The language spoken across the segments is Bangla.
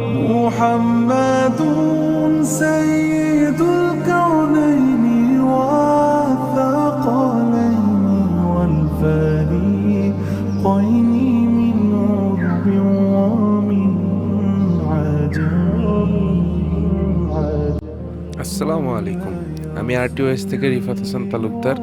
محمد سيد الكونين والثقلين والفريقين من عرب ومن عجم আসসালামু আলাইকুম আমি আরটিওএস থেকে রিফাত হাসান তালুকদার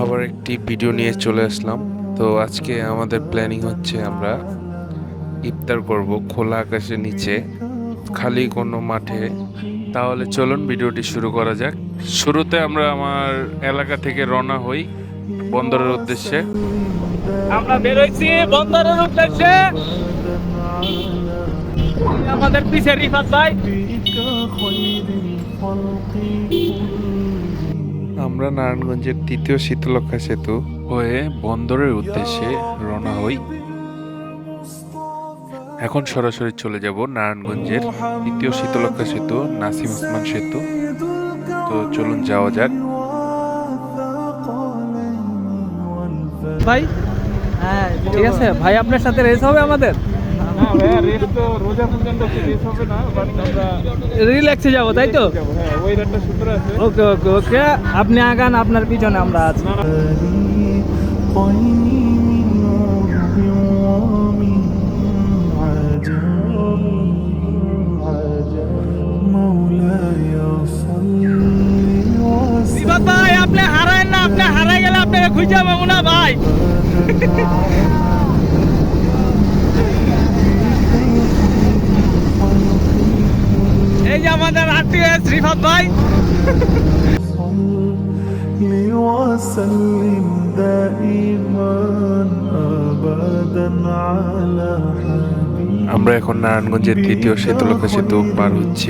আবার একটি ভিডিও নিয়ে চলে আসলাম তো আজকে আমাদের প্ল্যানিং হচ্ছে আমরা ইফতার করব খোলা আকাশের নিচে খালি কোনো মাঠে। তাহলে চলুন ভিডিওটি শুরু করা যাক। শুরুতে আমরা আমার এলাকা থেকে রওনা হই বন্দরের উদ্দেশ্যে। আমরা বেরোইছি বন্দরের উদ্দেশ্যে। আমাদের পিছে রিফাত ভাই। আমরা নারায়ণগঞ্জের তৃতীয় শীতলক্ষা সেতু হয়ে বন্দরের উদ্দেশ্যে রওনা হই। এখন সরাসরি চলে যাব নারায়ণগঞ্জের দ্বিতীয় শীতলক্ষা সেতু নাসিম ওসমান সেতু। তো চলুন যাওয়া যাক। ভাই হ্যাঁ ঠিক আছে ভাই আপনার সাথে রেস হবে আমাদের? না ভাইয়া রেস তো রোজা পর্যন্ত রেস হবে না বাট আমরা রিল্যাক্সে যাব তাই তো? হ্যাঁ ওকে ওকে ওকে আপনি আগান আপনার পিছনে আমরা আছি। হারাই গেলে আপনাকে খুঁজে পাবো না ভাই এই যে আমাদের আরটিএস রিফাত ভাই صل وسلم دائما ابدا على حبيبك আমরা এখন নারায়ণগঞ্জের তৃতীয় শীতলক্ষা সেতু পার হচ্ছি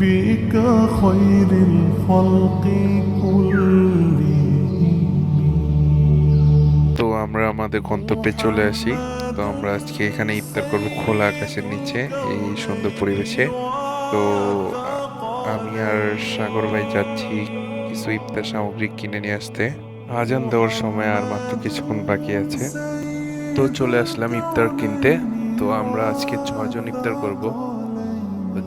حبيبك خير الخلق كلهم তো আমরা আমাদের গন্তব্যে চলে আসি তো আমরা আজকে এখানে ইফতার করব খোলা আকাশের নিচে এই সুন্দর পরিবেশে তো আ- আমি আর সাগর ভাই যাচ্ছি কিছু ইফতার সামগ্রী কিনে নিয়ে আসতে আজান দেওয়ার সময় আর মাত্র কিছুক্ষণ বাকি আছে তো চলে আসলাম ইফতার কিনতে তো আমরা আজকে ছজন ইফতার করব তো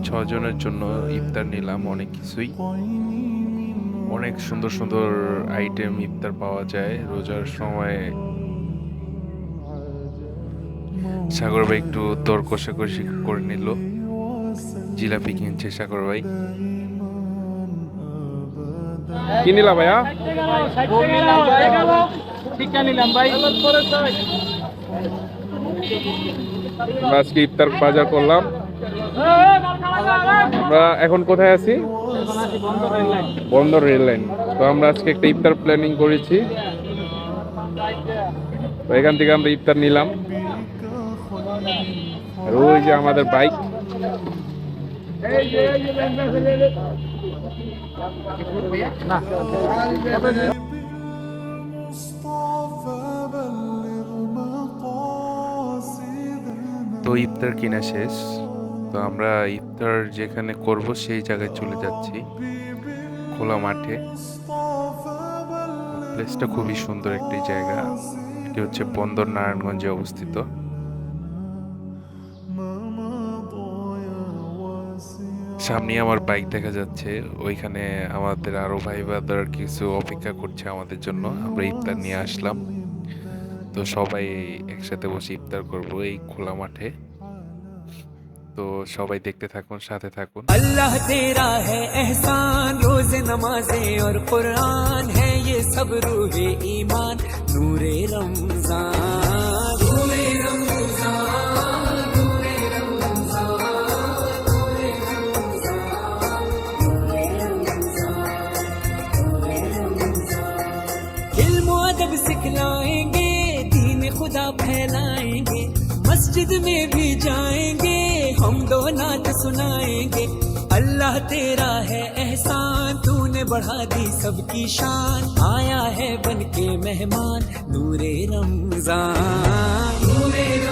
ছজনের জন্য ইফতার নিলাম, অনেক কিছুই। অনেক সুন্দর সুন্দর আইটেম ইফতার পাওয়া যায়। রোজার সময় সাগর ভাই একটু দর কষাকষি করে নিল। জিলাপি কিনছে সাগর ভাই। কি নিলা ভাইয়া? নিলাম ভাই আজকে ইফতার বাজার করলাম। আমরা এখন কোথায় আছি? বন্দর রেল লাইন। তো আমরা আজকে একটা ইফতার প্ল্যানিং করেছি। তো এখান থেকে আমরা ইফতার নিলাম। ওই যে আমাদের বাইক। তো ইফতার কিনা শেষ। তো আমরা ইফতার যেখানে করব সেই জায়গায় চলে যাচ্ছি, খোলা মাঠে। প্লেসটা খুবই সুন্দর একটি জায়গা। এটি হচ্ছে বন্দর নারায়ণগঞ্জে অবস্থিত। সামনে আমার বাইক দেখা যাচ্ছে। ওইখানে আমাদের আরও ভাই বাদার কিছু অপেক্ষা করছে আমাদের জন্য। আমরা ইফতার নিয়ে আসলাম। তো সবাই একসাথে বসে ইফতার করব এই খোলা মাঠে। তো সবাই দেখতে থাকুন সাথে থাকুন। আল্লাহ তেরা হ্যায় এহসান রোজ নামাজে আর কুরআন হ্যায় ये सब रूहे ईमान नूरे रमजान नूरे रमजान सिखलाएंगे दीन खुदा फैलाएंगे। मस्जिद में भी जाएँगे, हम दो नात सुनाएँगे। अल्लाह तेरा है एहसान, तूने बढ़ा दी सबकी शान। आया है बन के मेहमान, नूरे रमज़ान। नूरे